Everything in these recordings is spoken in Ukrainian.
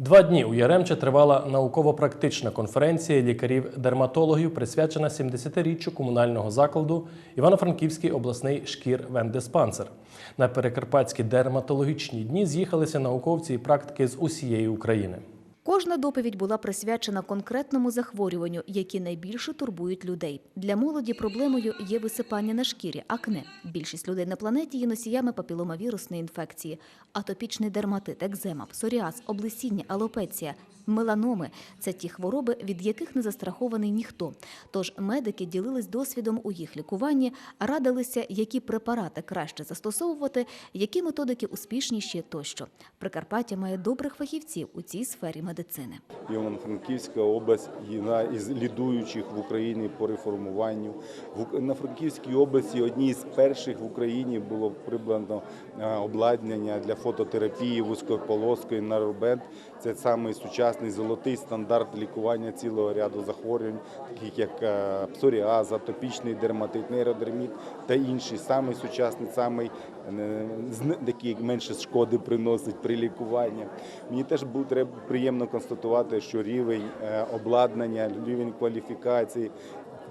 Два дні у Яремче тривала науково-практична конференція лікарів-дерматологів, присвячена 70-річчю комунального закладу Івано-Франківський обласний шкір-вендиспансер. На перекарпатські дерматологічні дні з'їхалися науковці і практики з усієї України. Кожна доповідь була присвячена конкретному захворюванню, які найбільше турбують людей. Для молоді проблемою є висипання на шкірі, акне. Більшість людей на планеті є носіями папіломавірусної інфекції, атопічний дерматит, екзема, псоріаз, облесіння, алопеція, меланоми це ті хвороби, від яких не застрахований ніхто. Тож медики ділились досвідом у їх лікуванні, радилися, які препарати краще застосовувати, які методики успішніші тощо. Прикарпаття має добрих фахівців у цій сфері медицини. Івано-Франківська область одна із лідуючих в Україні по реформуванню. На Франківській області одній з перших в Україні було придбано е, обладнання для фототерапії вузькополоскої на рубент. Це самий сучасний золотий стандарт лікування цілого ряду захворювань, таких як е, псоріаз, атопічний дерматит, нейродерміт та інші. Самий сучасний, самий е, який менше шкоди приносить при лікуванні. Мені теж буде приємно констатувати, що рівень е, обладнання, рівень кваліфікації,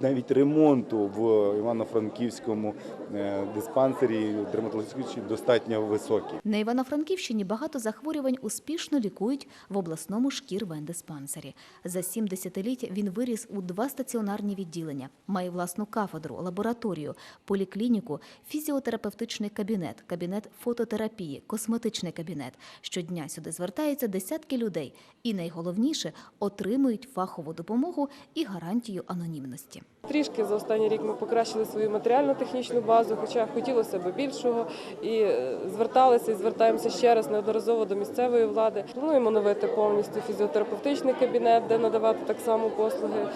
навіть ремонту в Івано-Франківському е, диспансері дерматологічному достатньо високий. На Івано-Франківщині багато захворювань успішно лікують в обласному шкір-вендиспансері. За сім десятиліть він виріс у два стаціонарні відділення, має власну кафедру, лабораторію, поліклініку, фізіотерапевтичний кабінет, кабінет фототерапії, косметичний кабінет. Щодня сюди звертаються десятки людей і найголовніше отримують фахову допомогу і гарантію анонімності. Трішки за останній рік ми покращили свою матеріально-технічну базу, хоча хотілося б більшого. І е, зверталися і звертаємося ще раз неодноразово до місцевої влади. Плануємо новити повністю фізіотерапевтичний кабінет, де надавати так само послуги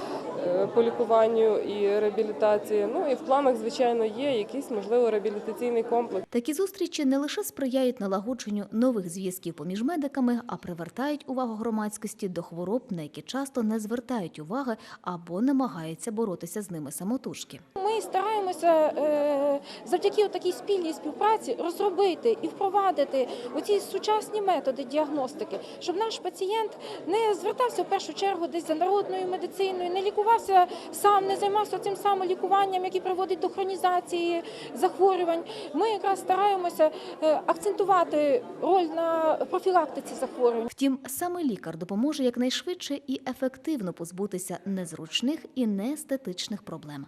по лікуванню і реабілітації. Ну і в планах, звичайно, є якийсь можливо реабілітаційний комплекс. Такі зустрічі не лише сприяють налагодженню нових зв'язків поміж медиками, а привертають увагу громадськості до хвороб, на які часто не звертають уваги або намагаються боротися з ними самотужки. Ми стараємося е, завдяки такій спільній співпраці розробити і впровадити оці сучасні методи діагностики, щоб наш пацієнт не звертався в першу чергу десь за народною медициною, не лікувався сам, не займався цим самим лікуванням, який приводить до хронізації захворювань. Ми якраз стараємося е, акцентувати роль на профілактиці захворювань. Втім, саме лікар допоможе якнайшвидше і ефективно позбутися незручних і неестетичних проблем.